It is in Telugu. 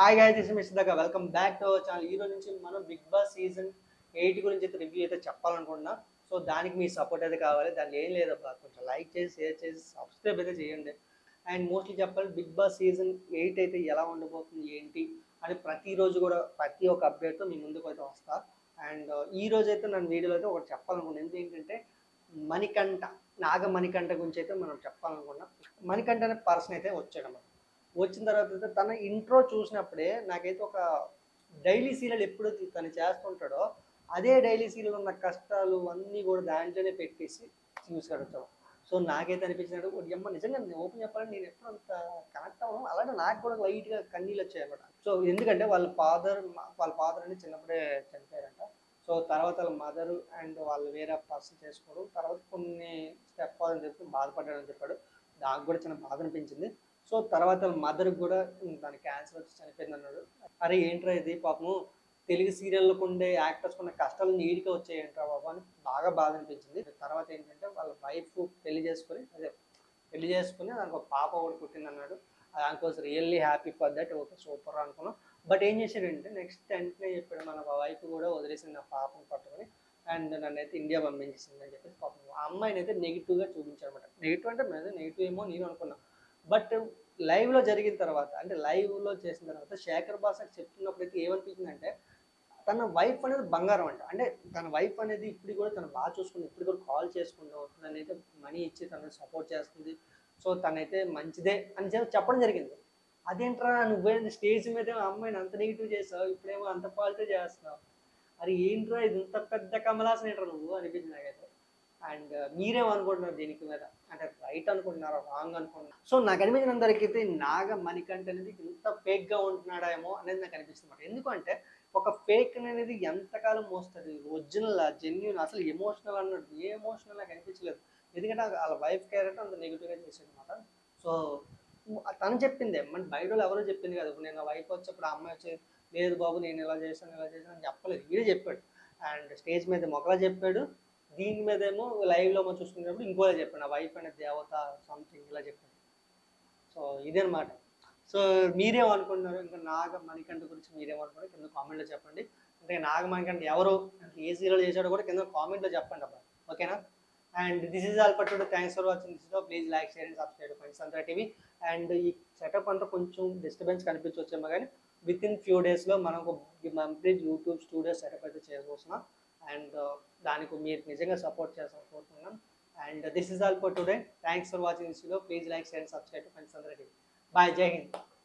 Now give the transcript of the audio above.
హాయ్ గాయ దిస్ మిస్ దాకా welcome back to our channel ఈ రోజు నుంచి మనం బిగ్ బాస్ సీజన్ ఎయిట్ గురించి అయితే రివ్యూ అయితే చెప్పాలనుకుంటున్నా. సో దానికి మీ సపోర్ట్ అయితే కావాలి. దాని ఏం లేదబ్బా కొంచెం లైక్ చేసి షేర్ చేసి సబ్స్క్రైబ్ అయితే చేయండి. అండ్ మోస్ట్లీ చెప్పాలి బిగ్ బాస్ సీజన్ ఎయిట్ అయితే ఎలా ఉండబోతుంది ఏంటి అని ప్రతిరోజు కూడా ప్రతి ఒక్క అప్డేట్తో మీ ముందుకు అయితే వస్తా. అండ్ uh, ఈ రోజు అయితే నన్ను వీడియోలో అయితే ఒకటి చెప్పాలనుకున్నాను ఎందుకు ఏంటంటే మణికంఠ నాగ మణికంఠ గురించి అయితే మనం చెప్పాలనుకున్నాం మణికంఠ అనే పర్సన్ అయితే వచ్చాడు అన్నమాట. వచ్చిన తర్వాత అయితే తన ఇంట్రో చూసినప్పుడే నాకైతే ఒక డైలీ సీరియల్ ఎప్పుడు తను చేస్తుంటాడో అదే డైలీ సీరియల్ ఉన్న కష్టాలు అన్నీ కూడా దాంట్లోనే పెట్టేసి చూసాడు సో నాకైతే అనిపించినట్టు ఒకటి అమ్మ నిజంగా నేను ఓపెన్ చెప్పాలంటే నేను ఎప్పుడు అంత కనెక్ట్ అవ్వను? అలాగే నాకు కూడా లైట్గా కన్నీళ్ళు వచ్చాయి అనమాట సో ఎందుకంటే వాళ్ళ ఫాదర్ వాళ్ళ ఫాదర్ అనేది చిన్నప్పుడే చనిపోయారంట. సో తర్వాత వాళ్ళ మదర్ అండ్ వాళ్ళు వేరే పర్సన్ చేసుకోవడం తర్వాత కొన్ని స్టెప్ ఫాదర్ చెప్పి బాధపడ్డాడని చెప్పాడు. నాకు కూడా చిన్న బాధ అనిపించింది. సో తర్వాత మదర్ మదర్కి కూడా తన క్యాన్సర్ వచ్చి చనిపోయింది అన్నాడు అరే ఏంట్రా ఇది? పాపము తెలుగు సీరియల్లకు ఉండే యాక్టర్స్ ఉన్న కష్టాలు నీట్గా వచ్చాయంట్రా బాబు అని బాగా బాధ అనిపించింది. తర్వాత ఏంటంటే వాళ్ళ వైఫ్ పెళ్ళి చేసుకొని అదే పెళ్ళి చేసుకుని దానికి ఒక పాప కూడా పుట్టింది అన్నాడు దానికోసం really happy for that okay super అనుకున్నాం. బట్ ఏం చేశాడంటే నెక్స్ట్ వెంటనే చెప్పాడు మన వైఫ్ కూడా వదిలేసింది నా పాపను పట్టుకొని. అండ్ నన్ను అయితే ఇండియా పంపించేసింది అని చెప్పేసి పాపం ఆ అమ్మాయిని అయితే నెగిటివ్గా చూపించాడు అనమాట నెగిటివ్ అంటే మీద నెగిటివ్ ఏమో నేను అనుకున్నాను బట్ లైవ్లో జరిగిన తర్వాత అంటే లైవ్లో చేసిన తర్వాత శేఖర్ బాసాకి చెప్తున్నప్పుడు అయితే ఏమనిపించిందంటే తన వైఫ్ అనేది బంగారం అంట. అంటే తన వైఫ్ అనేది ఇప్పుడు కూడా తను బాగా చూసుకుంది. ఇప్పుడు కూడా కాల్ చేసుకుంటూ తనైతే మనీ ఇచ్చి తనని సపోర్ట్ చేస్తుంది. సో తనైతే మంచిదే అని చెప్పి చెప్పడం జరిగింది. అదేంట్రా నువ్వేంటి స్టేజ్ మీద అమ్మాయిని అంత నెగిటివ్ చేసావు ఇప్పుడేమో అంత పాజిటివ్ చేస్తున్నావు. అది ఏంట్రా ఇది ఇంత పెద్ద కమలాసన ఏంట్రా నువ్వు? అనిపించింది నాకైతే. అండ్ మీరేమనుకుంటున్నారు దీనికి మీద? అంటే రైట్ అనుకుంటున్నారా రాంగ్ అనుకుంటున్నారు? సో నాకు అనిపించినందరికీ అయితే నాగ మణికంఠ అనేది ఇంత ఫేక్గా ఉంటున్నాడేమో అనేది నాకు అనిపిస్తుంది ఎందుకంటే ఒక ఫేక్ అనేది ఎంతకాలం మోస్తుంది? ఒరిజినల్ జెన్యున్ అసలు ఎమోషనల్ అన్నట్టు ఏ ఎమోషనల్ నాకు అనిపించలేదు. ఎందుకంటే వాళ్ళ వైఫ్ క్యారెక్టర్ అంత నెగిటివ్గా చేసాడు అనమాట సో తను చెప్పిందే మన బయటలో వాళ్ళు ఎవరో చెప్పింది కదా. ఇప్పుడు నేను వైఫ్ వచ్చేప్పుడు ఆ అమ్మాయి వచ్చి లేదు బాబు నేను ఇలా చేశాను ఇలా చేశాను అని చెప్పలేదు. వీడే చెప్పాడు. అండ్ స్టేజ్ మీద మొక్కలా చెప్పాడు. దీని మీద ఏమో లైవ్లో మనం చూసుకునేటప్పుడు ఇంకోలా చెప్పాను ఆ వైఫ్ అనే దేవత సంథింగ్ ఇలా చెప్పాను. సో ఇదనమాట. సో మీరేమనుకుంటున్నారు? ఇంకా నాగ మణికంఠ గురించి మీరేమనుకున్నారు కింద కామెంట్లో చెప్పండి. అంటే నాగ మణికంఠ ఎవరు? ఏ సీరియల్ చేశాడో కూడా కింద కామెంట్లో చెప్పండి అబ్బా. ఓకేనా and this is all for thanks for watching this please like share and subscribe Panchatantra TV and ఈ సెటప్ అంతా కొంచెం డిస్టర్బెన్స్ కనిపించవచ్చేమో కానీ విత్ ఇన్ ఫ్యూ డేస్లో మనకు కంప్లీట్ యూట్యూబ్ స్టూడియో సెటప్ అయితే చేయబోతున్నాం అండ్ దానికి మీరు నిజంగా సపోర్ట్ చేస్తాం కోరుతున్నాం. And this is all for today thanks for watching this video please like share and subscribe friends అందరికీ బాయ్ జై హింద్